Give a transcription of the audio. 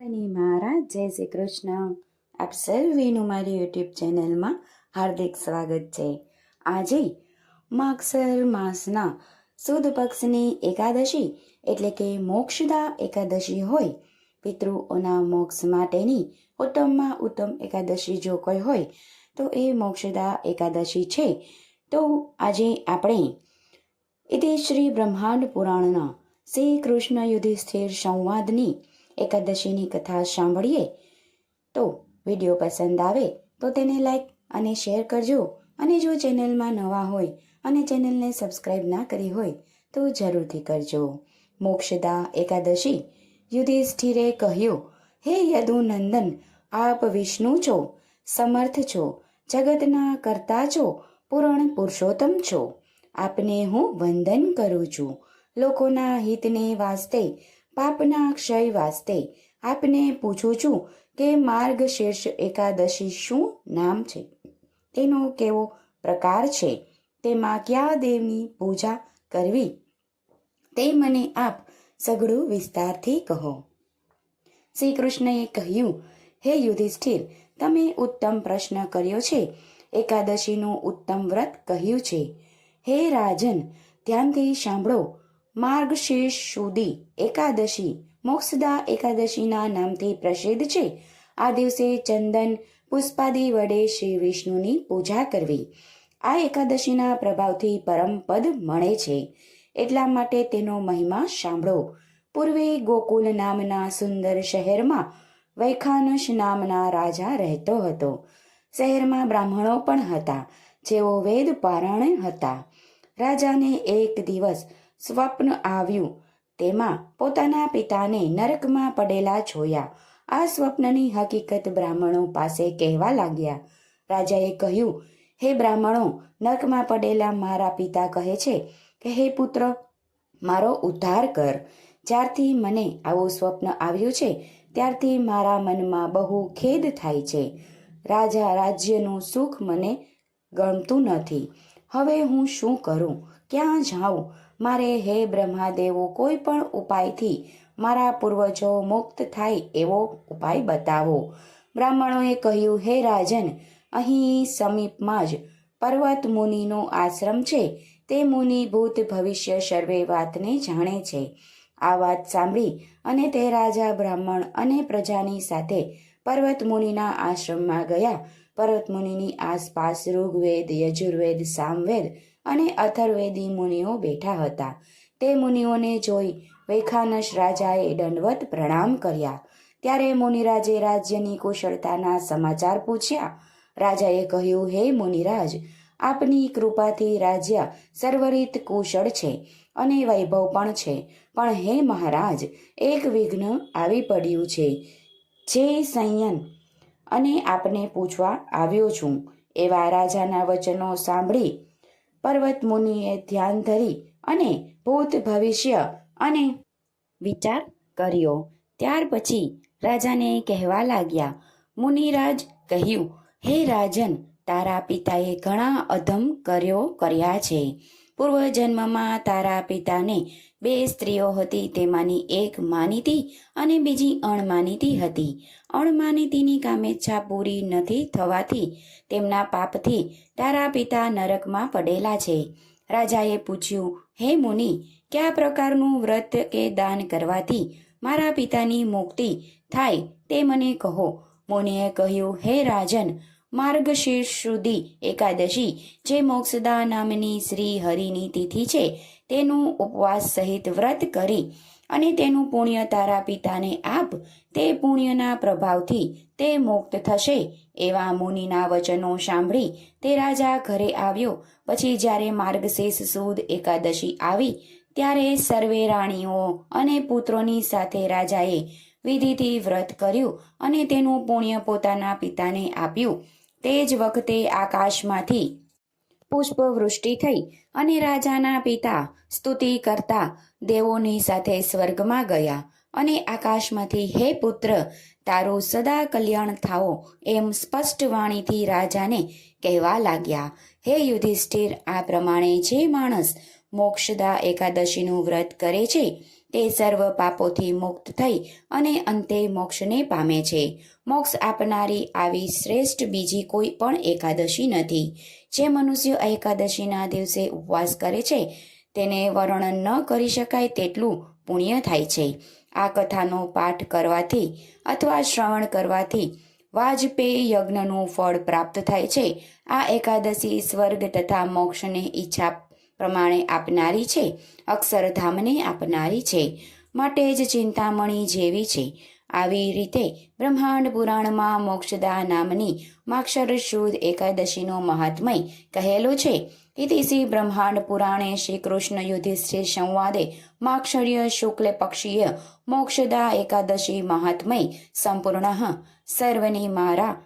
અને મહારાજ જય શ્રી કૃષ્ણ. આપ સર્વેનું મારી યુટ્યુબ ચેનલમાં હાર્દિક સ્વાગત છે. આજે માગસર માસના સુદ પક્ષની એકાદશી એટલે કે મોક્ષદા એકાદશી હોય, પિતૃઓના મોક્ષ માટેની ઉત્તમમાં ઉત્તમ એકાદશી જો કોઈ હોય, તો એ મોક્ષદા એકાદશી છે. તો આજે આપણે ઇતિ શ્રી બ્રહ્માંડ પુરાણના શ્રી કૃષ્ણ યુધિષ્ઠિર સંવાદની એકાદશીની કથા સાંભળીએ તો વીડિયો પસંદ આવે તો તેને લાઈક અને શેર કરજો. અને જો ચેનલમાં નવા હોય અને ચેનલને સબસ્ક્રાઇબ ના કરી હોય તો જરૂરથી કરજો. મોક્ષદા એકાદશી યુધિષ્ઠિરે કહ્યું, હે યદુનંદન આપ વિષ્ણુ છો, સમર્થ છો, જગતના કરતા છો, પૂરણ પુરુષોત્તમ છો. આપને હું વંદન કરું છું. લોકોના હિતને વાસ્તે પાપના ક્ષય વાસ્તે આપને પૂછું છું કે માર્ગ શીર્ષ એકાદશી શું નામ છે? તેનો કેવો પ્રકાર છે? તેમાં કયા દેવની પૂજા કરવી? તે મને આપ સઘળું વિસ્તારથી કહો. શ્રી કૃષ્ણએ કહ્યું, હે યુધિષ્ઠિર, તમે ઉત્તમ પ્રશ્ન કર્યો છે. એકાદશીનું ઉત્તમ વ્રત કહ્યું છે. હે રાજન, ધ્યાનથી સાંભળો. માર્ગશીર્ષ સુધી એકાદશી. મોક્ષદા એકાદશીના નામથી પ્રસિદ્ધ છે. આ દિવસે ચંદન પુષ્પાદી વડે શ્રી વિષ્ણુની પૂજા કરવી. આ એકાદશીના પ્રભાવથી પરમ પદ મળે છે. એટલા માટે તેનો મહિમા સાંભળો. પૂર્વે ગોકુલ નામના સુંદર શહેરમાં વૈખાનસ નામના રાજા રહેતો હતો. શહેરમાં બ્રાહ્મણો પણ હતા. જેઓ વેદ પારાયણ હતા. રાજાને એક દિવસ સ્વપ્ન આવ્યું. તેમાં પોતાના પિતાને નરકમાં પડેલા જોયા. આ સ્વપ્નની હકીકત બ્રાહ્મણો પાસે કહેવા લાગ્યા. રાજાએ કહ્યું, હે બ્રાહ્મણો, નરકમાં પડેલા મારા પિતા કહે છે કે, હે પુત્ર, મારો ઉદ્ધાર કર. જ્યારથી મને આવું સ્વપ્ન આવ્યું છે, ત્યારથી મારા મનમાં બહુ ખેદ થાય છે. રાજા રાજ્યનું સુખ મને ગમતું નથી. હવે હું શું કરું? ક્યાં જાઉં? મારે હે બ્રહ્માદેવો, કોઈ પણ ઉપાયથી મારા પૂર્વજો મુક્ત થાય એવો ઉપાય બતાવો. બ્રાહ્મણોએ કહ્યું, હે રાજન, અહીં સમીપમાં જ પર્વત મુનિનો આશ્રમ છે. તે મુનિ ભૂત ભવિષ્ય સર્વે વાતને જાણે છે. આ વાત સાંભળી અને તે રાજા બ્રાહ્મણ અને પ્રજાની સાથે પર્વત મુનિના આશ્રમમાં ગયા. પર્વત મુનિની આસપાસ ઋગ્વેદ, યજુર્વેદ, સામવેદ અને અથર્વેદી મુનિઓ બેઠા હતા. તે મુનિઓને જોઈ વૈખાનસ રાજાએ દંડવત પ્રણામ કર્યા. ત્યારે મુનિરાજે રાજ્યની કુશળતાના સમાચાર પૂછ્યા. રાજાએ કહ્યું, હે મુનિરાજ, આપની કૃપાથી રાજ્ય સર્વરીત કુશળ છે અને વૈભવ પણ છે. પણ હે મહારાજ, એક વિઘ્ન આવી પડ્યું છે. જે સંયન અને આપને પૂછવા આવ્યો છું. એવા રાજાના વચનો સાંભળી પર્વત મુનિએ ધ્યાન ધરી અને ભૂત ભવિષ્ય અને વિચાર કર્યો. ત્યાર પછી રાજાને કહેવા લાગ્યા, મુનિરાજ કહ્યું, હે રાજન, તારા પિતાએ ઘણા અધમ કર્યો કર્યા છે. પૂર્વજન્મમાં તારા પિતાને બે સ્ત્રીઓ હતી, તેમાંની એક માનીતી અને બીજી અણમાનીતી હતી. અણમાનીતીની કામેચ્છા પૂરી નથી થવાથી તેમના પાપથી તારા પિતા નરકમાં પડેલા છે. રાજાએ પૂછ્યું, હે મુનિ, કયા પ્રકારનું વ્રત કે દાન કરવાથી મારા પિતાની મુક્તિ થાય તે મને કહો. મુનિએ કહ્યું, હે રાજન માર્ગશીર્ષ સુધી એકાદશી, જે મોક્ષદા નામની શ્રી હરિની તિથિ છે, તેનું ઉપવાસ સહિત વ્રત કરી અને તેનું પુણ્ય તારા પિતાને આપ, તે પુણ્યના પ્રભાવથી તે મુક્ત થશે, એવા મુનિના વચનો સાંભળી તે રાજા ઘરે આવ્યો. પછી જ્યારે માર્ગશીર્ષ સુદ એકાદશી આવી, ત્યારે સર્વે રાણીઓ અને પુત્રોની સાથે રાજાએ વિધિથી વ્રત કર્યું અને તેનું પુણ્ય પોતાના પિતાને આપ્યું. તે જ વખતે આકાશમાંથી પુષ્પવૃષ્ટિ થઈ અને રાજાના પિતા સ્તુતિ કરતા દેવોની સાથે સ્વર્ગમાં ગયા અને આકાશમાંથી, હે પુત્ર, તારું સદા કલ્યાણ થાઓ એમ સ્પષ્ટ વાણીથી રાજાને કહેવા લાગ્યા. હે યુધિષ્ઠિર, આ પ્રમાણે જે માણસ મોક્ષદા એકાદશીનું વ્રત કરે છે. તે સર્વ પાપોથી મુક્ત થઈ અને અંતે મોક્ષને પામે છે. મોક્ષ આપનારી આવી શ્રેષ્ઠ બીજી કોઈ પણ એકાદશી નથી. જે મનુષ્ય એકાદશીના દિવસે ઉપવાસ કરે છે, તેને વર્ણન ન કરી શકાય તેટલું પુણ્ય થાય છે. આ કથાનો પાઠ કરવાથી અથવા શ્રવણ કરવાથી વાજપેયી યજ્ઞનું ફળ પ્રાપ્ત થાય છે. આ એકાદશી સ્વર્ગ તથા મોક્ષને ઈચ્છા પ્રમાણે આપનારી છે, અક્ષરધામને આપનારી છે, માટે જ ચિંતામણી જેવી છે. આવી રીતે બ્રહ્માંડ પુરાણમાં મોક્ષદા નામની માક્ષર શુદ્ધ એકાદશીનો મહાત્મય કહેલો છે. ઇતિશ્રી બ્રહ્માંડ પુરાણે શ્રી કૃષ્ણ યુધિષ્ઠિર સંવાદે માક્ષર્ય શુક્લ પક્ષીય મોક્ષદા એકાદશી મહાત્મય સંપૂર્ણ સર્વની મારા